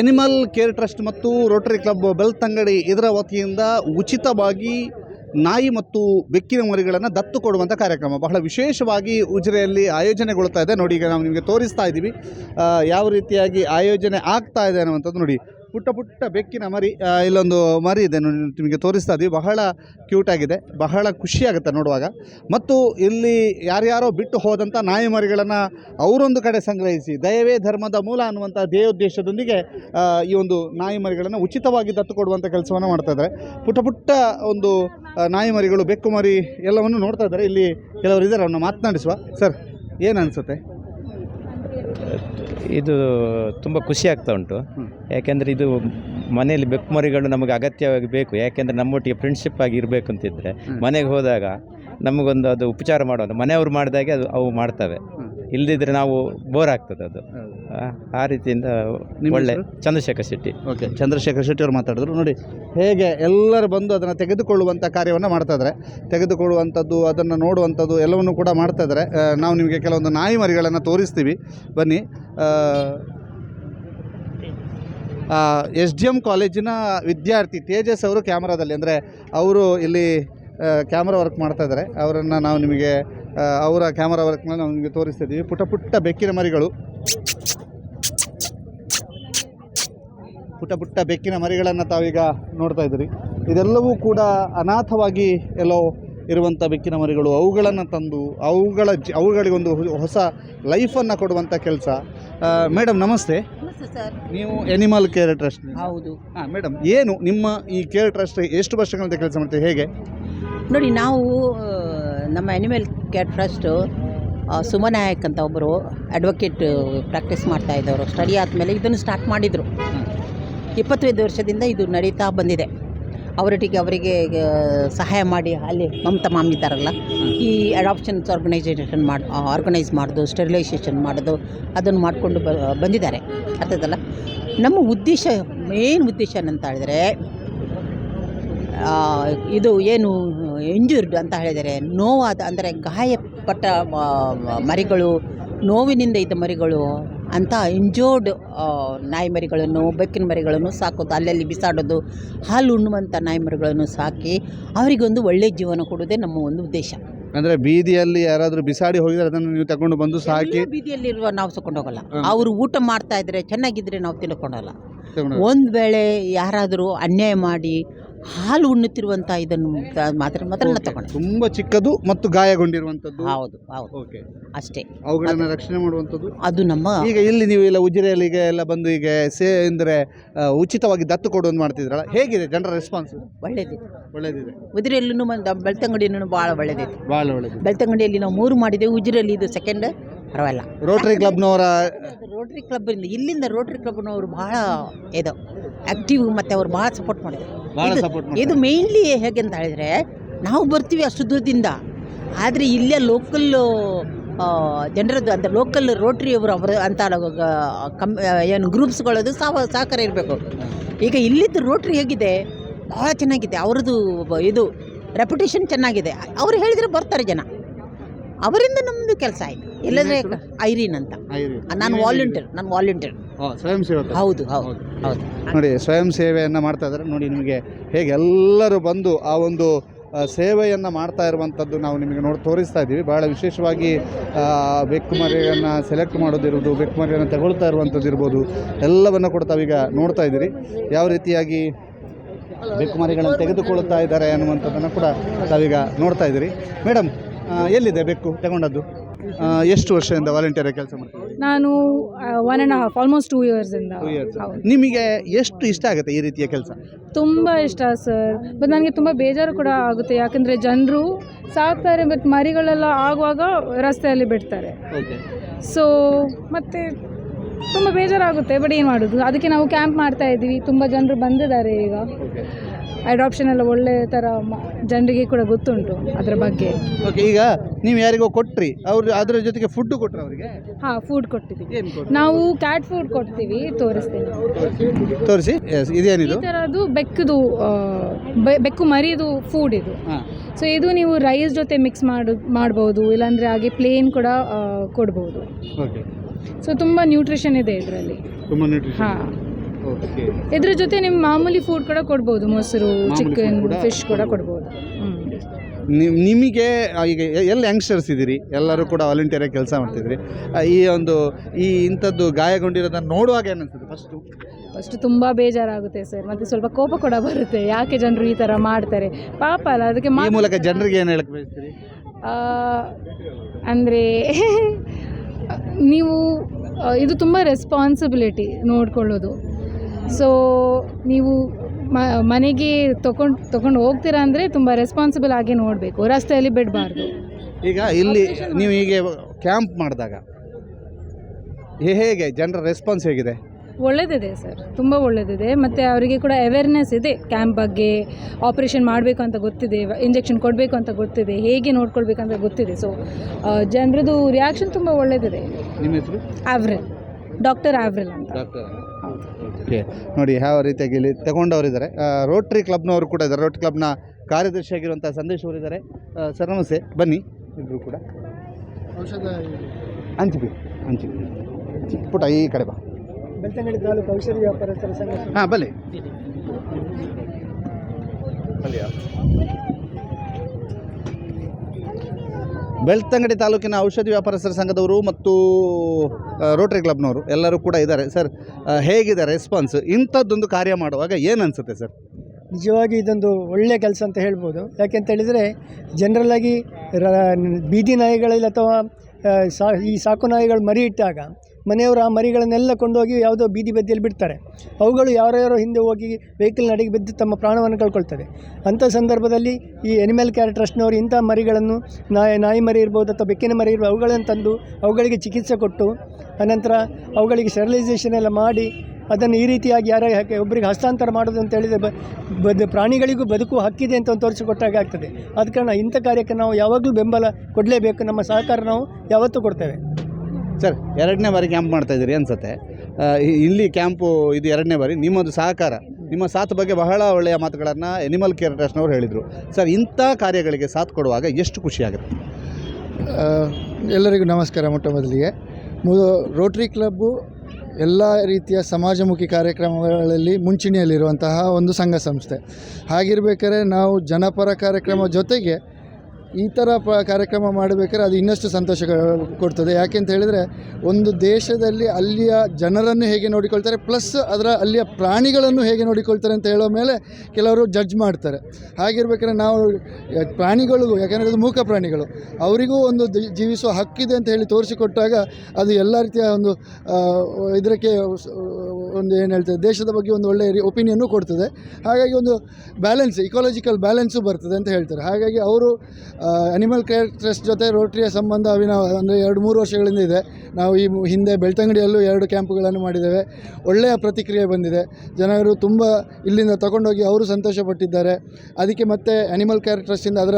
Animal care trust ಮತ್ತು Rotary club Belthangady ಇದರ ವತಿಯಿಂದ ಉಚಿತವಾಗಿ ನಾಯಿ ಮತ್ತು ಬೆಕ್ಕಿನ ಮರಿಗಳನ್ನು ದತ್ತು ಕೊಡುವಂಥ ಕಾರ್ಯಕ್ರಮ. ಬಹಳ ವಿಶೇಷವಾಗಿ ಉಜಿರೆಯಲ್ಲಿ ಆಯೋಜನೆಗೊಳ್ತಾ ಇದೆ. ನೋಡಿ, ಈಗ ನಾವು ನಿಮಗೆ ತೋರಿಸ್ತಾ ಇದ್ದೀವಿ. ಯಾವ ರೀತಿಯಾಗಿ ಆಯೋಜನೆ ಆಗ್ತಾ ಇದೆ ಅನ್ನುವಂಥದ್ದು ನೋಡಿ. ಪುಟ್ಟ ಪುಟ್ಟ ಬೆಕ್ಕಿನ ಮರಿ ಇಲ್ಲೊಂದು ಮರಿ ಇದೆ ನಿಮಗೆ ತೋರಿಸ್ತಾ ಇದ್ದೀವಿ ಬಹಳ ಕ್ಯೂಟ್ ಆಗಿದೆ. ಬಹಳ ಖುಷಿಯಾಗುತ್ತೆ ನೋಡುವಾಗ. ಮತ್ತು ಇಲ್ಲಿ ಯಾರ್ಯಾರೋ ಬಿಟ್ಟು ಹೋದಂಥ ನಾಯಿ ಮರಿಗಳನ್ನು ಅವರೊಂದು ಕಡೆ ಸಂಗ್ರಹಿಸಿ. ದಯವೇ ಧರ್ಮದ ಮೂಲ ಅನ್ನುವಂಥ ಧ್ಯೇಯೋದ್ದೇಶದೊಂದಿಗೆ ಈ ಒಂದು ನಾಯಿ ಮರಿಗಳನ್ನು ಉಚಿತವಾಗಿ ದತ್ತು ಕೊಡುವಂಥ ಕೆಲಸವನ್ನು ಮಾಡ್ತಾ ಇದ್ದಾರೆ. ಪುಟ್ಟ ಪುಟ್ಟ ಒಂದು ನಾಯಿ ಮರಿಗಳು, ಬೆಕ್ಕು ಮರಿ ಎಲ್ಲವನ್ನು ನೋಡ್ತಾ ಇದ್ದಾರೆ. ಇಲ್ಲಿ ಕೆಲವರು ಇದ್ದಾರೆ ಅವನ್ನ ಮಾತನಾಡಿಸುವ. ಸರ್, ಏನು ಅನಿಸುತ್ತೆ? ಇದು ತುಂಬ ಖುಷಿ ಆಗ್ತಾ ಉಂಟು. ಯಾಕೆಂದರೆ ಇದು ಮನೆಯಲ್ಲಿ ಬೆಕ್ಕುಮರಿಗಳು ನಮಗೆ ಅಗತ್ಯವಾಗಿ ಬೇಕು. ಯಾಕೆಂದರೆ ನಮ್ಮೊಟ್ಟಿಗೆ ಫ್ರೆಂಡ್ಶಿಪ್ ಆಗಿ ಇರಬೇಕು ಅಂತಿದ್ದರೆ. ಮನೆಗೆ ಹೋದಾಗ ನಮಗೊಂದು ಅದು ಉಪಚಾರ ಮಾಡೋದು ಮನೆಯವರು ಮಾಡಿದಾಗೆ ಅದು ಅವು ಮಾಡ್ತವೆ. ಹ್ಮ್. ಇಲ್ಲದಿದ್ದರೆ ನಾವು ಬೋರ್ ಆಗ್ತದೆ ಅದು. ಆ, ರೀತಿಯಿಂದ ಒಳ್ಳೆ ಚಂದ್ರಶೇಖರ್ ಶೆಟ್ಟಿ. ಓಕೆ ಚಂದ್ರಶೇಖರ್ ಶೆಟ್ಟಿ ಅವರು ಮಾತಾಡಿದ್ರು. ನೋಡಿ ಹೇಗೆ ಎಲ್ಲರೂ ಬಂದು ಅದನ್ನು ತೆಗೆದುಕೊಳ್ಳುವಂಥ ಕಾರ್ಯವನ್ನು ಮಾಡ್ತಾ ಇದ್ದಾರೆ ತೆಗೆದುಕೊಳ್ಳುವಂಥದ್ದು ಅದನ್ನು ನೋಡುವಂಥದ್ದು ಎಲ್ಲವನ್ನು ಕೂಡ ಮಾಡ್ತಾ ಇದ್ದಾರೆ ನಾವು ನಿಮಗೆ ಕೆಲವೊಂದು ನಾಯಿ ಮರಿಗಳನ್ನು ತೋರಿಸ್ತೀವಿ. ಬನ್ನಿ. ಎಸ್ ಡಿ ಎಂ ಕಾಲೇಜಿನ ವಿದ್ಯಾರ್ಥಿ ತೇಜಸ್ ಅವರು ಕ್ಯಾಮ್ರಾದಲ್ಲಿ ಅಂದರೆ ಅವರು ಇಲ್ಲಿ ಕ್ಯಾಮ್ರಾ ವರ್ಕ್ ಮಾಡ್ತಾ ಇದ್ದಾರೆ ಅವರನ್ನು ನಾವು ನಿಮಗೆ ಅವರ ಕ್ಯಾಮರಾ ವರ್ಕ್ನ ನಾವು ನಿಮಗೆ ತೋರಿಸ್ತಿದ್ದೀವಿ ಪುಟ್ಟ ಪುಟ್ಟ ಬೆಕ್ಕಿನ ಮರಿಗಳು. ಪುಟ್ಟ ಪುಟ್ಟ ಬೆಕ್ಕಿನ ಮರಿಗಳನ್ನು ತಾವೀಗ ನೋಡ್ತಾ ಇದ್ದೀರಿ. ಇದೆಲ್ಲವೂ ಕೂಡ ಅನಾಥವಾಗಿ ಎಲ್ಲೋ ಇರುವಂಥ ಬೆಕ್ಕಿನ ಮರಿಗಳು. ಅವುಗಳನ್ನು ತಂದು ಅವುಗಳ ಜ ಅವುಗಳಿಗೊಂದು ಹೊಸ ಲೈಫನ್ನು ಕೊಡುವಂಥ ಕೆಲಸ. ಮೇಡಮ್ ನಮಸ್ತೆ. ನೀವು ಎನಿಮಲ್ ಕೇರ್ ಟ್ರಸ್ಟ್ ಹೌದು. ಹಾಂ ಮೇಡಮ್ ಏನು ನಿಮ್ಮ ಈ ಕೇರ್ ಟ್ರಸ್ಟ್ ಎಷ್ಟು ವರ್ಷಗಳಿಂದ ಕೆಲಸ ಮಾಡ್ತೀವಿ ಹೇಗೆ? ನೋಡಿ ನಾವು ನಮ್ಮ ಅನಿಮಲ್ ಕೇರ್ ಟ್ರಸ್ಟು ಸುಮ ಸುಮನಾಯಕ್ ಅಂತ ಒಬ್ಬರು ಅಡ್ವೊಕೇಟ್ ಪ್ರಾಕ್ಟೀಸ್ ಮಾಡ್ತಾ ಇದ್ದವರು. ಸ್ಟಡಿ ಆದಮೇಲೆ ಇದನ್ನು ಸ್ಟಾರ್ಟ್ ಮಾಡಿದರು. ಇಪ್ಪತ್ತೈದು ವರ್ಷದಿಂದ ಇದು ನಡೀತಾ ಬಂದಿದೆ. ಅವರೊಟ್ಟಿಗೆ ಅವರಿಗೆ ಸಹಾಯ ಮಾಡಿ ಅಲ್ಲಿ ಮಮತಾ ಮಾಮ್ ಇದ್ದಾರಲ್ಲ ಈ ಅಡಾಪ್ಷನ್ಸ್ ಆರ್ಗನೈಸೇಷನ್ ಮಾಡಿ ಆರ್ಗನೈಸ್ ಮಾಡೋದು ಸ್ಟೆರಿಲೈಸೇಷನ್ ಮಾಡೋದು ಅದನ್ನು ಮಾಡಿಕೊಂಡು ಬ ಬಂದಿದ್ದಾರೆ. ಅರ್ಥದಲ್ಲ ನಮ್ಮ ಉದ್ದೇಶ ಮೇನ್ ಉದ್ದೇಶ ಏನಂತ ಹೇಳಿದರೆ ಇದು ಏನು ಇಂಜುರ್ಡ್ ಅಂತ ಹೇಳಿದರೆ ನೋವಾದ ಅಂದರೆ ಗಾಯಪಟ್ಟ ಮರಿಗಳು ನೋವಿನಿಂದ ಇದ್ದ ಮರಿಗಳು ಅಂತ ಇಂಜೋರ್ಡ್ ನಾಯಿ ಮರಿಗಳನ್ನು ಬೆಕ್ಕಿನ ಮರಿಗಳನ್ನು ಸಾಕೋದು ಅಲ್ಲಲ್ಲಿ ಬಿಸಾಡೋದು ಹಾಲು ಉಣ್ಣುವಂಥ ನಾಯಿ ಮರಿಗಳನ್ನು ಸಾಕಿ ಅವರಿಗೊಂದು ಒಳ್ಳೆಯ ಜೀವನ ಕೊಡೋದೇ ನಮ್ಮ ಒಂದು ಉದ್ದೇಶ. ಅಂದರೆ ಬೀದಿಯಲ್ಲಿ ಯಾರಾದರೂ ಬಿಸಾಡಿ ಹೋಗಿದ್ರೆ ಅದನ್ನು ನೀವು ತಗೊಂಡು ಬಂದು ಸಾಕಿ ಬೀದಿಯಲ್ಲಿರುವ ನಾವು ತಗೊಂಡು ಹೋಗಲ್ಲ. ಅವರು ಊಟ ಮಾಡ್ತಾ ಇದ್ರೆ ಚೆನ್ನಾಗಿದ್ರೆ ನಾವು ತಿಳ್ಕೊಂಡಲ್ಲ ಒಂದು ವೇಳೆ ಯಾರಾದರೂ ಅನ್ಯಾಯ ಮಾಡಿ ಹಾಲು ಉಣ್ಣುತ್ತಿರುವಂಥ ಇದನ್ನು ಮಾತ್ರ ಮಾತ್ರ ತಗೊಂಡು. ತುಂಬಾ ಚಿಕ್ಕದು ಮತ್ತು ಗಾಯಗೊಂಡಿರುವಂತದ್ದು? ಹೌದು ಹೌದು. ಓಕೆ ಅಷ್ಟೇ. ಅವುಗಳನ್ನು ರಕ್ಷಣೆ ಮಾಡುವಂಥದ್ದು ಅದು ನಮ್ಮ ಈಗ ಇಲ್ಲಿ ನೀವು ಇಲ್ಲ ಉಜಿರೆಯಲ್ಲಿ ಈಗ ಎಲ್ಲ ಬಂದು ಈಗ ಸೇ ಅಂದರೆ ಆ, ಉಚಿತವಾಗಿ ದತ್ತು ಕೊಡುವಂತ ಮಾಡ್ತಿದ್ರಲ್ಲ ಹೇಗಿದೆ ಜನರ ರೆಸ್ಪಾನ್ಸ್ ಒಳ್ಳೇದಿದೆ. ಒಳ್ಳೇದಿದೆ. ಉಜಿರೆಯಲ್ಲೂ ಒಂದು ಬೆಳ್ತಂಗಡಿನೂ ಭಾಳ ಒಳ್ಳೇದಿದೆ. ಭಾಳ ಒಳ್ಳೇದು ಬೆಳ್ತಂಗಡಿಯಲ್ಲಿ ನಾವು ಮೂರು ಮಾಡಿದೆ ಉಜಿರೆಯಲ್ಲಿ ಇದು ಸೆಕೆಂಡ್ ಪರವಾಗಿಲ್ಲ. ರೋಟರಿ ಕ್ಲಬ್ನವರ ರೋಟ್ರಿ ಕ್ಲಬ್ ಇಲ್ಲಿಂದ ರೋಟ್ರಿ ಕ್ಲಬ್ನವರು ಬಹಳ ಇದು ಆಕ್ಟಿವ್ ಮತ್ತು ಅವ್ರು ಭಾಳ ಸಪೋರ್ಟ್ ಮಾಡಿದ್ರು. ಇದು- ಮೇನ್ಲಿ ಇದು ಮೇಯ್ನ್ಲಿ ಹೇಗೆ ಅಂತ ಹೇಳಿದರೆ ನಾವು ಬರ್ತೀವಿ ಅಷ್ಟು ದೂರದಿಂದ. ಆದರೆ ಇಲ್ಲೇ ಲೋಕಲ್ ಜನರದ್ದು ಅಂತ ಲೋಕಲ್ ರೋಟ್ರಿಯವರು ಅವರ ಅಂತ ಕಮ್ ಏನು ಗ್ರೂಪ್ಸ್ಗಳದು ಸಾವ ಸಹಕಾರ ಇರಬೇಕು. ಈಗ ಇಲ್ಲಿದ್ದು ರೋಟ್ರಿ ಹೇಗಿದೆ? ಭಾಳ ಚೆನ್ನಾಗಿದೆ. ಅವ್ರದ್ದು ಬ- ಇದು ರೆಪ್ಯುಟೇಷನ್ ಚೆನ್ನಾಗಿದೆ. ಅವ್ರು ಹೇಳಿದರೆ ಬರ್ತಾರೆ ಜನ. ಅವರಿಂದ ನಮ್ಮದು ಕೆಲಸ ಆಯಿತು. ಇಲ್ಲದ್ರೆ ಐರಿನ್ ಅಂತ. ನಾನು ವಾಲಂಟಿಯರ್ ನಾನು ವಾಲಂಟಿಯರ್. ಸ್ವಯಂ ಸೇವಕ. ಹೌದು ಹೌದು ಹೌದು. ನೋಡಿ ಸ್ವಯಂ ಸೇವೆಯನ್ನು ಮಾಡ್ತಾ ಇದ್ದಾರೆ ನೋಡಿ ನಿಮಗೆ ಹೇಗೆ ಎಲ್ಲರೂ ಬಂದು ಆ ಒಂದು ಸೇವೆಯನ್ನು ಮಾಡ್ತಾ ಇರುವಂಥದ್ದು ನಾವು ನಿಮಗೆ ನೋಡಿ ತೋರಿಸ್ತಾ ಇದ್ದೀವಿ. ಭಾಳ ವಿಶೇಷವಾಗಿ ಬೆಕ್ಕುಮರಿಯನ್ನು ಬೆಕ್ಕು ಮರಿಯನ್ನು ಸೆಲೆಕ್ಟ್ ಮಾಡೋದಿರ್ಬೋದು ಬೆಕ್ಕು ಮರಿಯನ್ನು ತಗೊಳ್ತಾ ಇರುವಂಥದ್ದು ಇರ್ಬೋದು ಎಲ್ಲವನ್ನು ಕೂಡ ತಾವೀಗ ನೋಡ್ತಾ ಇದ್ದೀರಿ. ಯಾವ ರೀತಿಯಾಗಿ ಬೆಕ್ಕು ಮರಿಗಳನ್ನು ತೆಗೆದುಕೊಳ್ಳುತ್ತಾ ಇದ್ದಾರೆ ಅನ್ನುವಂಥದ್ದನ್ನು ಕೂಡ ತಾವೀಗ ನೋಡ್ತಾ ಇದ್ದೀರಿ. ಮೇಡಮ್ ಎಲ್ಲಿದೆ ಬೆಕ್ಕು ತಗೊಂಡದ್ದು? ಎಷ್ಟು ವರ್ಷದಿಂದ ವಾಲಂಟಿಯರ್ ಕೆಲಸ ಮಾಡ್ತೀವಿ ನಾನು one and half almost two ಇಯರ್ಸಿಂದ ಇಂದ. ನಿಮಗೆ ಎಷ್ಟು ಇಷ್ಟ ಆಗುತ್ತೆ ಈ ರೀತಿಯ ಕೆಲಸ? ತುಂಬ ಇಷ್ಟ ಸರ್ ಬಟ್ ನನಗೆ ತುಂಬ ಬೇಜಾರು ಕೂಡ ಆಗುತ್ತೆ. ಯಾಕಂದರೆ ಜನರು ಸಾಕ್ತಾರೆ ಬಟ್ ಮರಿಗಳೆಲ್ಲ ಆಗುವಾಗ ರಸ್ತೆಯಲ್ಲಿ ಬಿಡ್ತಾರೆ. ಓಕೆ ಸೊ ಮತ್ತು ತುಂಬ ಬೇಜಾರಾಗುತ್ತೆ ಬಟ್ ಏನು ಮಾಡೋದು? ಅದಕ್ಕೆ ನಾವು ಕ್ಯಾಂಪ್ ಮಾಡ್ತಾ ಇದ್ದೀವಿ. ತುಂಬ ಜನರು ಬಂದಿದ್ದಾರೆ ಈಗ. ಅಡಾಪ್ಷನ್ ಎಲ್ಲ ಒಳ್ಳೆ ಥರ ಜನರಿಗೆ ಕೂಡ ಗೊತ್ತುಂಟು ಅದರ ಬಗ್ಗೆ. ಓಕೆ ಈಗ ನೀವು ಯಾರಿಗೋ ಕೊಟ್ರಿ ಅವ್ರು ಅದರ ಜೊತೆಗೆ ಫುಡ್ ಕೊಟ್ರ ಅವರಿಗೆ? ಹಾಂ ಫುಡ್ ಕೊಟ್ಟಿದ್ದೀವಿ ಏನು ಕೊಟ್ರು ನಾವು ಕ್ಯಾಟ್ ಫುಡ್ ಕೊಡ್ತೀವಿ ತೋರಿಸ್ತೀನಿ. ತೋರಿಸಿ? ಎಸ್ ಈ ಇದೇನಿದು ಥರದ್ದು ಬೆಕ್ಕದು ಆ, ಬೆ- ಬೆಕ್ಕು ಮರಿದು ಫುಡ್ ಇದು. ಹಾಂ. ಸೊ ಇದು ನೀವು ರೈಸ್ ಜೊತೆ ಮಿಕ್ಸ್ ಮಾಡು ಮಾಡ್ಬೋದು ಇಲ್ಲಾಂದರೆ ಹಾಗೆ ಪ್ಲೇನ್ ಕೂಡ ಆ, ಕೊಡ್ಬೋದು. ಓಕೆ ಸೊ ತುಂಬ ನ್ಯೂಟ್ರಿಷನ್ ಇದೆ ಇದರಲ್ಲಿ. ತುಂಬಾ ನ್ಯೂಟ್ರಿಷನ್ ಹಾಂ. ಇದ್ರ ಜೊತೆ ನಿಮ್ಮ ಮಾಮೂಲಿ ಫುಡ್ ಕೂಡ ಕೊಡ್ಬೋದು ಮೊಸರು ಚಿಕನ್ ಫಿಶ್ ಕೂಡ? ಕೊಡ್ಬೋದು. ನಿಮಗೆ ಈಗ ಎಲ್ಲ ಯಂಗ್ಸ್ಟರ್ಸ್ ಇದ್ದೀರಿ ಎಲ್ಲರೂ ಕೂಡ ವಾಲಂಟಿಯರ್ ಕೆಲಸ ಮಾಡ್ತಿದ್ರಿ. ಈ ಒಂದು ಈ ಇಂಥದ್ದು ಗಾಯಗೊಂಡಿರೋದನ್ನ ನೋಡುವಾಗ ಏನಂತದ್ದು ಫಸ್ಟು ಫಸ್ಟ್ ತುಂಬ ಬೇಜಾರಾಗುತ್ತೆ ಸರ್ ಮತ್ತೆ ಸ್ವಲ್ಪ ಕೋಪ ಕೂಡ ಬರುತ್ತೆ. ಯಾಕೆ ಜನರು ಈ ಥರ ಮಾಡ್ತಾರೆ? ಪಾಪ ಅಲ್ಲ ಅದಕ್ಕೆ ಈ ಮೂಲಕ ಜನರಿಗೆ ಏನು ಹೇಳಕ್ ಬಯಸ್ತೀರಿ? ಅಂದರೆ ನೀವು ಇದು ತುಂಬ ರೆಸ್ಪಾನ್ಸಿಬಿಲಿಟಿ ನೋಡ್ಕೊಳ್ಳೋದು. ಸೊ ನೀವು ಮ ಮನೆಗೆ ತೊಗೊಂಡು ತೊಗೊಂಡು ಹೋಗ್ತೀರಾ ಅಂದರೆ ತುಂಬ ರೆಸ್ಪಾನ್ಸಿಬಲ್ ಆಗಿ ನೋಡಬೇಕು. ರಸ್ತೆಯಲ್ಲಿ ಬಿಡಬಾರ್ದು. ಈಗ ಇಲ್ಲಿ ನೀವು ಹೀಗೆ ಕ್ಯಾಂಪ್ ಮಾಡಿದಾಗ ಹೇಗೆ ಜನರ ರೆಸ್ಪಾನ್ಸ್ ಹೇಗಿದೆ? ಒಳ್ಳೆಯದಿದೆ ಸರ್. ತುಂಬ ಒಳ್ಳೆಯದಿದೆ ಮತ್ತು ಅವರಿಗೆ ಕೂಡ ಅವೇರ್ನೆಸ್ ಇದೆ ಕ್ಯಾಂಪ್ ಬಗ್ಗೆ. ಆಪ್ರೇಷನ್ ಮಾಡಬೇಕು ಅಂತ ಗೊತ್ತಿದೆ ಇಂಜೆಕ್ಷನ್ ಕೊಡಬೇಕು ಅಂತ ಗೊತ್ತಿದೆ ಹೇಗೆ ನೋಡ್ಕೊಳ್ಬೇಕಂತ ಗೊತ್ತಿದೆ. ಸೊ ಜನರದು ರಿಯಾಕ್ಷನ್ ತುಂಬ ಒಳ್ಳೆಯದಿದೆ ನಿಮ್ಮ ಹೆಸರು? ಆವ್ರೆಲ್ ಡಾಕ್ಟರ್ ಆವ್ರೆಲ್ ಅಂತ. Doctor okay. ನೋಡಿ ಯಾವ ರೀತಿಯಾಗಿ ಇಲ್ಲಿ ತಗೊಂಡವರಿದ್ದಾರೆ ರೋಟ್ರಿ ಕ್ಲಬ್ನವರು ಕೂಡ ಇದ್ದಾರೆ. ರೋಟ್ರಿ ಕ್ಲಬ್ನ ಕಾರ್ಯದರ್ಶಿಯಾಗಿರುವಂಥ ಸಂದೇಶ್ ಅವರಿದ್ದಾರೆ ಸರ್ ನಮಸ್ತೆ. ಬನ್ನಿ. ಇಬ್ಬರು ಕೂಡ. ಹಂಚಿಬಿ ಹಂಚಿಬಿ ಪುಟ ಈ ಕಡೆ ಬಾ. ಬೆಳ್ತಂಗಡಿ ತಾಲೂಕು ಔಷಧಿ ವ್ಯಾಪಾರಸ್ಥರ ಸಂಘ. ಹಾಂ ಬನ್ನಿ. ಬೆಳ್ತಂಗಡಿ ತಾಲೂಕಿನ ಔಷಧಿ ವ್ಯಾಪಾರಸ್ಥರ ಸಂಘದವರು ಮತ್ತು ರೋಟರಿ ಕ್ಲಬ್ನವರು ಎಲ್ಲರೂ ಕೂಡ ಇದ್ದಾರೆ. ಸರ್ ಹೇಗಿದೆ ರೆಸ್ಪಾನ್ಸ್ ಇಂಥದ್ದೊಂದು ಕಾರ್ಯ ಮಾಡುವಾಗ ಏನು ಅನಿಸುತ್ತೆ ಸರ್? ನಿಜವಾಗಿ ಇದೊಂದು ಒಳ್ಳೆಯ ಕೆಲಸ ಅಂತ ಹೇಳ್ಬೋದು. ಯಾಕೆಂತ ಹೇಳಿದರೆ ಜನರಲ್ಲಾಗಿ ರ, ಬೀದಿ ನಾಯಿಗಳಲ್ಲಿ ಅಥವಾ ಸಾ, ಈ ಸಾಕು ನಾಯಿಗಳು ಮರಿ ಇಟ್ಟಾಗ ಮನೆಯವರು ಆ ಮರಿಗಳನ್ನೆಲ್ಲ ಕೊಂಡೋಗಿ ಯಾವುದೋ ಬೀದಿ ಬದಿಯಲ್ಲಿ ಬಿಡ್ತಾರೆ. ಅವುಗಳು ಯಾರ್ಯಾರೋ ಹಿಂದೆ ಹೋಗಿ ವೆಹಿಕಲ್ ನಡಿಗೆ ಬಿದ್ದು ತಮ್ಮ ಪ್ರಾಣವನ್ನು ಕಳ್ಕೊಳ್ತದೆ ಅಂಥ ಸಂದರ್ಭದಲ್ಲಿ ಈ ಎನಿಮಲ್ ಕೇರ್ ಟ್ರಸ್ಟ್ನವರು ಇಂಥ ಮರಿಗಳನ್ನು ನಾಯಿ ನಾಯಿ ಮರಿ ಇರ್ಬೋದು ಅಥವಾ ಬೆಕ್ಕಿನ ಮರಿ ಇರ್ಬೋದು ಅವುಗಳನ್ನು ತಂದು ಅವುಗಳಿಗೆ ಚಿಕಿತ್ಸೆ ಕೊಟ್ಟು ಅನಂತರ ಅವುಗಳಿಗೆ ಸ್ಟೆರಿಲೈಸೇಷನ್ ಎಲ್ಲ ಮಾಡಿ ಅದನ್ನು ಈ ರೀತಿಯಾಗಿ ಯಾರೋ ಹಾಕಿ ಒಬ್ಬರಿಗೆ ಹಸ್ತಾಂತರ ಮಾಡೋದು ಅಂತ ಹೇಳಿದರೆ ಬ, ಬದು, ಪ್ರಾಣಿಗಳಿಗೂ ಬದುಕು ಹಕ್ಕಿದೆ ಅಂತ ಒಂದು ತೋರಿಸಿಕೊಟ್ಟಾಗ ಆಗ್ತದೆ. ಆದ ಕಾರಣ ಇಂಥ ಕಾರ್ಯಕ್ಕೆ ನಾವು ಯಾವಾಗಲೂ ಬೆಂಬಲ ಕೊಡಲೇಬೇಕು. ನಮ್ಮ ಸಹಕಾರ ನಾವು ಯಾವತ್ತೂ ಕೊಡ್ತೇವೆ. ಸರ್, ಎರಡನೇ ಬಾರಿ ಕ್ಯಾಂಪ್ ಮಾಡ್ತಾ ಇದ್ದೀರಿ ಅನ್ಸುತ್ತೆ. ಇಲ್ಲಿ ಕ್ಯಾಂಪು ಇದು ಎರಡನೇ ಬಾರಿ. ನಿಮ್ಮದು ಸಹಕಾರ, ನಿಮ್ಮ ಸಾಥ್ ಬಗ್ಗೆ ಬಹಳ ಒಳ್ಳೆಯ ಮಾತುಗಳನ್ನು ಎನಿಮಲ್ ಕೇರ್ ಟ್ರಸ್ಟ್ನವರು ಹೇಳಿದರು. ಸರ್, ಇಂಥ ಕಾರ್ಯಗಳಿಗೆ ಸಾಥ್ ಕೊಡುವಾಗ ಎಷ್ಟು ಖುಷಿಯಾಗುತ್ತೆ ಎಲ್ಲರಿಗೂ ನಮಸ್ಕಾರ ಮೊಟ್ಟ ಮೊದಲಿಗೆ. ರೋಟ್ರಿ ಕ್ಲಬ್ಬು ಎಲ್ಲ ರೀತಿಯ ಸಮಾಜಮುಖಿ ಕಾರ್ಯಕ್ರಮಗಳಲ್ಲಿ ಮುಂಚೂಣಿಯಲ್ಲಿರುವಂತಹ ಒಂದು ಸಂಘ ಸಂಸ್ಥೆ. ಹಾಗಿರ್ಬೇಕಾದ್ರೆ ನಾವು ಜನಪರ ಕಾರ್ಯಕ್ರಮ ಜೊತೆಗೆ ಈ ಥರ ಪ ಕಾರ್ಯಕ್ರಮ ಮಾಡಬೇಕಾದ್ರೆ ಅದು ಇನ್ನಷ್ಟು ಸಂತೋಷ ಕೊಡ್ತದೆ. ಯಾಕೆಂತ ಹೇಳಿದರೆ ಒಂದು ದೇಶದಲ್ಲಿ ಅಲ್ಲಿಯ ಜನರನ್ನು ಹೇಗೆ ನೋಡಿಕೊಳ್ತಾರೆ, ಪ್ಲಸ್ ಅದರ ಅಲ್ಲಿಯ ಪ್ರಾಣಿಗಳನ್ನು ಹೇಗೆ ನೋಡಿಕೊಳ್ತಾರೆ ಅಂತ ಹೇಳೋ ಮೇಲೆ ಕೆಲವರು ಜಡ್ಜ್ ಮಾಡ್ತಾರೆ. ಹಾಗಿರ್ಬೇಕಾದ್ರೆ ನಾವು ಪ್ರಾಣಿಗಳಿಗೂ ಯಾಕೆಂದರೆ ಅದು ಮೂಕ ಪ್ರಾಣಿಗಳು, ಅವರಿಗೂ ಒಂದು ಜೀವಿಸುವ ಹಕ್ಕಿದೆ ಅಂತ ಹೇಳಿ ತೋರಿಸಿಕೊಟ್ಟಾಗ ಅದು ಎಲ್ಲ ರೀತಿಯ ಒಂದು ಇದಕ್ಕೆ ಒಂದು ಏನು ಹೇಳ್ತಾರೆ, ದೇಶದ ಬಗ್ಗೆ ಒಂದು ಒಳ್ಳೆಯ ಒಪಿನಿಯನ್ನು ಕೊಡ್ತದೆ. ಹಾಗಾಗಿ ಒಂದು ಬ್ಯಾಲೆನ್ಸ್ ಇಕಾಲಜಿಕಲ್ ಬ್ಯಾಲೆನ್ಸು ಬರ್ತದೆ ಅಂತ ಹೇಳ್ತಾರೆ. ಹಾಗಾಗಿ ಅವರು ಅನಿಮಲ್ ಕೇರ್ ಟ್ರಸ್ಟ್ ಜೊತೆ ರೋಟ್ರಿಯ ಸಂಬಂಧ ಅವಿನಾವ ಅಂದರೆ ಎರಡು ಮೂರು ವರ್ಷಗಳಿಂದ ಇದೆ. ನಾವು ಈ ಹಿಂದೆ ಬೆಳ್ತಂಗಡಿಯಲ್ಲೂ ಎರಡು ಕ್ಯಾಂಪ್ಗಳನ್ನು ಮಾಡಿದ್ದೇವೆ. ಒಳ್ಳೆಯ ಪ್ರತಿಕ್ರಿಯೆ ಬಂದಿದೆ. ಜನರು ತುಂಬ ಇಲ್ಲಿಂದ ತಗೊಂಡೋಗಿ ಅವರು ಸಂತೋಷಪಟ್ಟಿದ್ದಾರೆ. ಅದಕ್ಕೆ ಮತ್ತೆ ಅನಿಮಲ್ ಕೇರ್ ಟ್ರಸ್ಟಿಂದ ಅದರ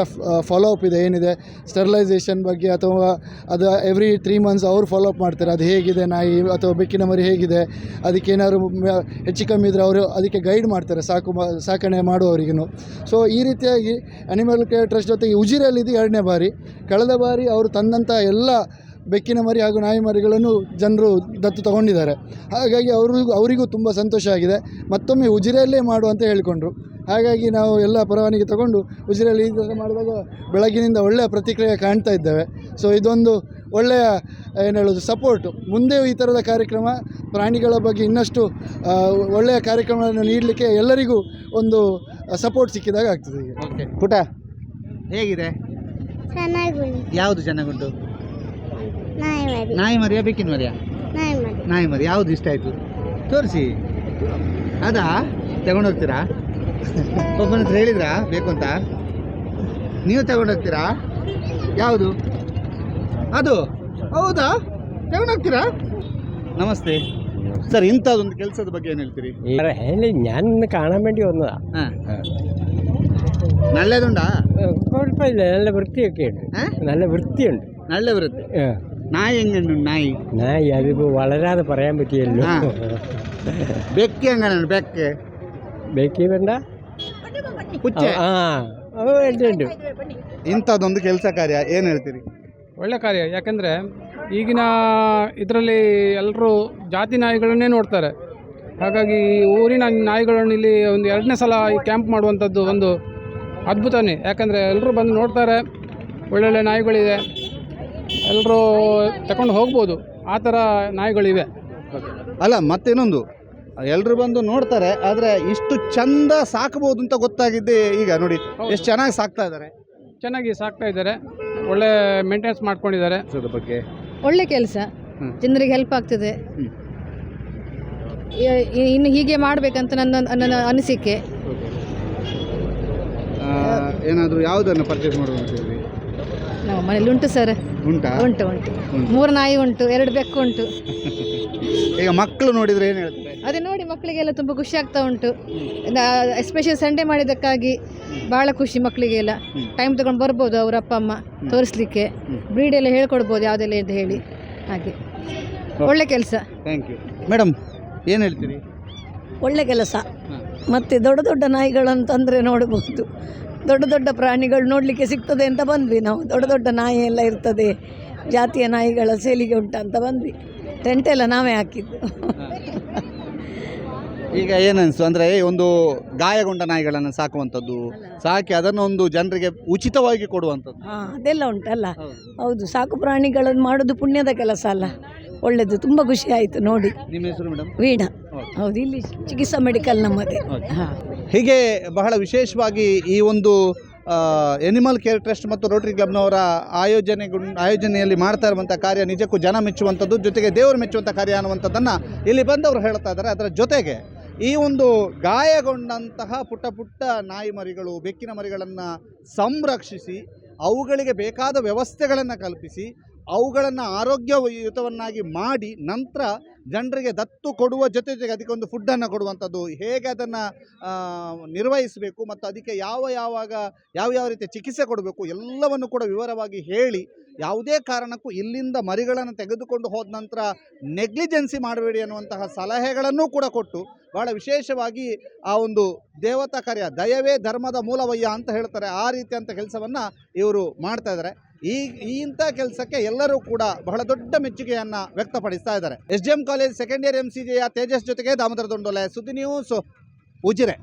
ಫಾಲೋ ಅಪ್ ಇದೆ, ಏನಿದೆ? ಸ್ಟರ್ಲೈಸೇಷನ್ ಬಗ್ಗೆ ಅಥವಾ ಅದು ಎವ್ರಿ ತ್ರೀ ಮಂತ್ಸ್ ಅವರು ಫಾಲೋ ಅಪ್ ಮಾಡ್ತಾರೆ. ಅದು ಹೇಗಿದೆ, ನಾಯಿ ಅಥವಾ ಬೆಕ್ಕಿನ ಮರಿ ಹೇಗಿದೆ? ಅದಕ್ಕೆ ಏನಾದ್ರು ಹೆಚ್ಚು ಕಮ್ಮಿ ಇದ್ದರೆ ಅವರು ಅದಕ್ಕೆ ಗೈಡ್ ಮಾಡ್ತಾರೆ, ಸಾಕು ಸಾಕಣೆ ಮಾಡುವವರಿಗೂ ಸೊ ಈ ರೀತಿಯಾಗಿ ಅನಿಮಲ್ ಕೇರ್ ಟ್ರಸ್ಟ್ ಜೊತೆಗೆ ಉಜಿರಲ್ಲಿ ಇದು ಎರಡನೇ ಬಾರಿ. ಕಳೆದ ಬಾರಿ ಅವರು ತಂದಂಥ ಎಲ್ಲ ಬೆಕ್ಕಿನ ಮರಿ ಹಾಗೂ ನಾಯಿ ಮರಿಗಳನ್ನು ಜನರು ದತ್ತು ತಗೊಂಡಿದ್ದಾರೆ. ಹಾಗಾಗಿ ಅವ್ರಿಗೂ ಅವರಿಗೂ ತುಂಬ ಸಂತೋಷ ಆಗಿದೆ. ಮತ್ತೊಮ್ಮೆ ಉಜಿರೆಯಲ್ಲೇ ಮಾಡು ಅಂತ ಹೇಳಿಕೊಂಡ್ರು. ಹಾಗಾಗಿ ನಾವು ಎಲ್ಲ ಪರವಾನಗಿ ತಗೊಂಡು ಉಜಿರೆಯಲ್ಲಿ ಈ ಥರ ಮಾಡಿದಾಗ ಬೆಳಗಿನಿಂದ ಒಳ್ಳೆಯ ಪ್ರತಿಕ್ರಿಯೆ ಕಾಣ್ತಾ ಇದ್ದೇವೆ. ಸೊ ಇದೊಂದು ಒಳ್ಳೆಯ ಏನು ಹೇಳೋದು ಸಪೋರ್ಟು ಮುಂದೆ ಈ ಥರದ ಕಾರ್ಯಕ್ರಮ ಪ್ರಾಣಿಗಳ ಬಗ್ಗೆ ಇನ್ನಷ್ಟು ಒಳ್ಳೆಯ ಕಾರ್ಯಕ್ರಮಗಳನ್ನು ನೀಡಲಿಕ್ಕೆ ಎಲ್ಲರಿಗೂ ಒಂದು ಸಪೋರ್ಟ್ ಸಿಕ್ಕಿದಾಗ ಆಗ್ತದೆ ಈಗ. ಓಕೆ ಪುಟ? ಹೇಗಿದೆ? ಯಾವುದು ಚೆನ್ನಾಗುಂಟು? ನಾಯಿ ಮರಿ ನಾಯಿ ಮರಿಯಾ ಬೇಕಿನ ಮರಿಯಾ ನಾಯಿ ಮರಿ ನಾಯಿ ಮರಿ ಯಾವುದು ಇಷ್ಟ ಆಯಿತು? ತೋರಿಸಿ. ಅದಾ? ತಗೊಂಡೋಗ್ತೀರಾ ಒಬ್ಬನ ಹತ್ರ ಹೇಳಿದ್ರಾ? ಬೇಕು ಅಂತ ನೀವು ತಗೊಂಡೋಗ್ತೀರಾ ಯಾವುದು? ಅದು ಹೌದಾ ತಗೊಂಡೋಗ್ತೀರಾ നമസ്തേ സർ ಇಂಥದ್ದೊಂದು ಕೆಲಸದ ಬಗ್ಗೆ ಏನು ಹೇಳ್ತೀರಿ ಹೇಳಿ ഞാൻ ഇന്ന് കാണാൻ വേണ്ടി വന്നതാ ಹಾಂ നല്ലതുണ്ടാ കുഴപ്പമില്ല നല്ല വൃത്തിയൊക്കെ ഉണ്ട് ഏ? നല്ല വൃത്തിയുണ്ട് നല്ല വൃത്തി ആ. നായി എങ്ങനെയുണ്ട് നായി നായി അതിപ്പോ വളരാതെ പറയാൻ പറ്റിയല്ലോ ആ. ಬೆಕ್ಕಿ എങ്ങനെയാണ് ಬೆಕ್ಕೆ ബേക്കി വേണ്ട ಹುಚ್ಚ ആ അത് ഉണ്ട് ഉണ്ട് ಇಂಥದ್ದೊಂದು ಕೆಲಸ ಕಾರ್ಯ ಏನು ಹೇಳ್ತೀರಿ ಒಳ್ಳೆ ಕಾರ್ಯ. ಯಾಕೆಂದರೆ ಈಗಿನ ಇದರಲ್ಲಿ ಎಲ್ಲರೂ ಜಾತಿ ನಾಯಿಗಳನ್ನೇ ನೋಡ್ತಾರೆ. ಹಾಗಾಗಿ ಈ ಊರಿನ ನಾಯಿಗಳನ್ನು ಇಲ್ಲಿ ಒಂದು ಎರಡನೇ ಸಲ ಈ ಕ್ಯಾಂಪ್ ಮಾಡುವಂಥದ್ದು ಒಂದು ಅದ್ಭುತನೇ. ಯಾಕಂದರೆ ಎಲ್ಲರೂ ಬಂದು ನೋಡ್ತಾರೆ ಒಳ್ಳೊಳ್ಳೆ ನಾಯಿಗಳಿದೆ ಎಲ್ಲರೂ ತಗೊಂಡು ಹೋಗ್ಬೋದು. ಆ ಥರ ನಾಯಿಗಳಿವೆ. ಅಲ್ಲ ಮತ್ತೇನೊಂದು? ಎಲ್ಲರೂ ಬಂದು ನೋಡ್ತಾರೆ ಆದರೆ ಇಷ್ಟು ಚಂದ ಸಾಕಬಹುದು ಅಂತ ಗೊತ್ತಾಗಿದ್ದೆ ಈಗ ನೋಡಿ ಎಷ್ಟು ಚೆನ್ನಾಗಿ ಸಾಕ್ತಾ ಇದ್ದಾರೆ? ಚೆನ್ನಾಗಿ ಸಾಕ್ತಾ ಇದ್ದಾರೆ. ಒಳ್ಳೆ ಮೇಂಟೆನೆನ್ಸ್ ಮಾಡ್ಕೊಂಡಿದ್ದಾರೆ. ಅದ್ರ ಬಗ್ಗೆ? ಒಳ್ಳೆ ಕೆಲಸ. ಹ್ಮ್. ಜನರಿಗೆ ಹೆಲ್ಪ್ ಆಗ್ತದೆ. ಹ್ಮ್. ಇ- ಇ- ಇನ್ನು ಹೀಗೆ ಮಾಡಬೇಕಂತ ನನ್ನ ನನ್ನ ಅನಿಸಿಕೆ. ಏನಾದರೂ ಯಾವುದನ್ನು ಪರ್ಚೇಸ್ ಮಾಡುವಂಥದ್ದು ನಮ್ಮ ಮನೇಲಿ ಉಂಟು ಸರ್. ಉಂಟಾ? ಉಂಟು ಉಂಟು. ಮೂರು ನಾಯಿ ಉಂಟು ಎರಡು ಬೆಕ್ಕು ಉಂಟು. ಈಗ ಮಕ್ಕಳು ನೋಡಿದ್ರೆ ಏನು ಹೇಳ್ತಾರೆ? ಅದೇ ನೋಡಿ ಮಕ್ಕಳಿಗೆಲ್ಲ ತುಂಬ ಖುಷಿ ಆಗ್ತಾ ಉಂಟು. ಎಸ್ಪೆಷಲಿ ಸಂಡೇ ಮಾಡಿದ್ದಕ್ಕಾಗಿ ಭಾಳ ಖುಷಿ ಮಕ್ಕಳಿಗೆಲ್ಲ. ಟೈಮ್ ತಗೊಂಡು ಬರ್ಬೋದು ಅವ್ರ ಅಪ್ಪ ಅಮ್ಮ ತೋರಿಸ್ಲಿಕ್ಕೆ. ಬ್ರೀಡ್ ಎಲ್ಲ ಹೇಳ್ಕೊಡ್ಬೋದು ಯಾವುದೆಲ್ಲ ಅಂತ ಹೇಳಿ. ಹಾಗೆ. ಒಳ್ಳೆ ಕೆಲಸ. ಥ್ಯಾಂಕ್ ಯು ಮೇಡಮ್ ಏನು ಹೇಳ್ತೀರಿ? ಒಳ್ಳೆ ಕೆಲಸ. ಮತ್ತು ದೊಡ್ಡ ದೊಡ್ಡ ನಾಯಿಗಳಂತಂದರೆ ನೋಡಬಹುದು ದೊಡ್ಡ ದೊಡ್ಡ ಪ್ರಾಣಿಗಳು ನೋಡಲಿಕ್ಕೆ ಸಿಗ್ತದೆ ಅಂತ ಬಂದ್ವಿ ನಾವು. ದೊಡ್ಡ ದೊಡ್ಡ ನಾಯಿ ಎಲ್ಲ ಇರ್ತದೆ. ಜಾತಿಯ ನಾಯಿಗಳ ಸೇಲಿಗೆ ಉಂಟಂತ ಬಂದ್ವಿ. ಟೆಂಟ್ ಎಲ್ಲ ನಾವೇ ಹಾಕಿದ್ದು. ಈಗ ಏನನ್ಸು ಅಂದರೆ ಒಂದು ಗಾಯಗೊಂಡ ನಾಯಿಗಳನ್ನು ಸಾಕುವಂಥದ್ದು ಸಾಕಿ ಅದನ್ನು ಒಂದು ಜನರಿಗೆ ಉಚಿತವಾಗಿ ಕೊಡುವಂಥದ್ದು. ಹಾಂ ಅದೆಲ್ಲ ಉಂಟಲ್ಲ. ಹೌದು. ಸಾಕು ಪ್ರಾಣಿಗಳನ್ನು ಮಾಡೋದು ಪುಣ್ಯದ ಕೆಲಸ ಅಲ್ಲ. ಒಳ್ಳೆಯದು ತುಂಬ ಖುಷಿ ಆಯಿತು ನೋಡಿ. ನಿಮ್ಮ ಹೆಸರು ಮೇಡಮ್ ವೀಣಾ. ಹೌದು ಇಲ್ಲಿ ಚಿಕಿತ್ಸಾ ಮೆಡಿಕಲ್ ನಮ್ಮದೇ. ಹಾಂ. ಹೀಗೆ ಬಹಳ ವಿಶೇಷವಾಗಿ ಈ ಒಂದು ಎನಿಮಲ್ ಕೇರ್ ಟ್ರಸ್ಟ್ ಮತ್ತು ರೋಟರಿ ಕ್ಲಬ್ನವರ ಆಯೋಜನೆ, ಆಯೋಜನೆಯಲ್ಲಿ ಮಾಡ್ತಾ ಇರುವಂಥ ಕಾರ್ಯ ನಿಜಕ್ಕೂ ಜನ ಮೆಚ್ಚುವಂಥದ್ದು, ಜೊತೆಗೆ ದೇವರು ಮೆಚ್ಚುವಂಥ ಕಾರ್ಯ ಅನ್ನುವಂಥದ್ದನ್ನು ಇಲ್ಲಿ ಬಂದವರು ಹೇಳ್ತಾ ಇದ್ದಾರೆ. ಅದರ ಜೊತೆಗೆ ಈ ಒಂದು ಗಾಯಗೊಂಡಂತಹ ಪುಟ್ಟ ಪುಟ್ಟ ನಾಯಿ ಮರಿಗಳು, ಬೆಕ್ಕಿನ ಮರಿಗಳನ್ನು ಸಂರಕ್ಷಿಸಿ, ಅವುಗಳಿಗೆ ಬೇಕಾದ ವ್ಯವಸ್ಥೆಗಳನ್ನು ಕಲ್ಪಿಸಿ, ಅವುಗಳನ್ನು ಆರೋಗ್ಯಯುತವನ್ನಾಗಿ ಮಾಡಿ, ನಂತರ ಜನರಿಗೆ ದತ್ತು ಕೊಡುವ ಜೊತೆ ಜೊತೆಗೆ ಅದಕ್ಕೆ ಒಂದು ಫುಡ್ಡನ್ನು ಕೊಡುವಂಥದ್ದು. ಹೇಗೆ ಅದನ್ನು ನಿರ್ವಹಿಸಬೇಕು ಮತ್ತು ಅದಕ್ಕೆ ಯಾವ ಯಾವಾಗ, ಯಾವ ಯಾವ ರೀತಿಯ ಚಿಕಿತ್ಸೆ ಕೊಡಬೇಕು ಎಲ್ಲವನ್ನು ಕೂಡ ವಿವರವಾಗಿ ಹೇಳಿ, ಯಾವುದೇ ಕಾರಣಕ್ಕೂ ಇಲ್ಲಿಂದ ಮರಿಗಳನ್ನು ತೆಗೆದುಕೊಂಡು ಹೋದ ನಂತರ ನೆಗ್ಲಿಜೆನ್ಸಿ ಮಾಡಬೇಡಿ ಅನ್ನುವಂತಹ ಸಲಹೆಗಳನ್ನು ಕೂಡ ಕೊಟ್ಟು, ಬಹಳ ವಿಶೇಷವಾಗಿ ಆ ಒಂದು ದೇವತಾ ಕಾರ್ಯ ದಯವೇ ಧರ್ಮದ ಮೂಲವಯ್ಯ ಅಂತ ಹೇಳ್ತಾರೆ. ಆ ರೀತಿಯಂಥ ಕೆಲಸವನ್ನು ಇವರು ಮಾಡ್ತಾ ಇದ್ದಾರೆ. ಈ ಇಂಥ ಕೆಲಸಕ್ಕೆ ಎಲ್ಲರೂ ಕೂಡ ಬಹಳ ದೊಡ್ಡ ಮೆಚ್ಚುಗೆಯನ್ನು ವ್ಯಕ್ತಪಡಿಸ್ತಾ ಇದ್ದಾರೆ. S D M college second year M C ಜಿಯ Tejas ಜೊತೆಗೆ ದಾಮೋದರ ದೊಂಡೋಲೆ, ಸುದ್ದಿ ನ್ಯೂಸ್ ಉಜಿರೆ.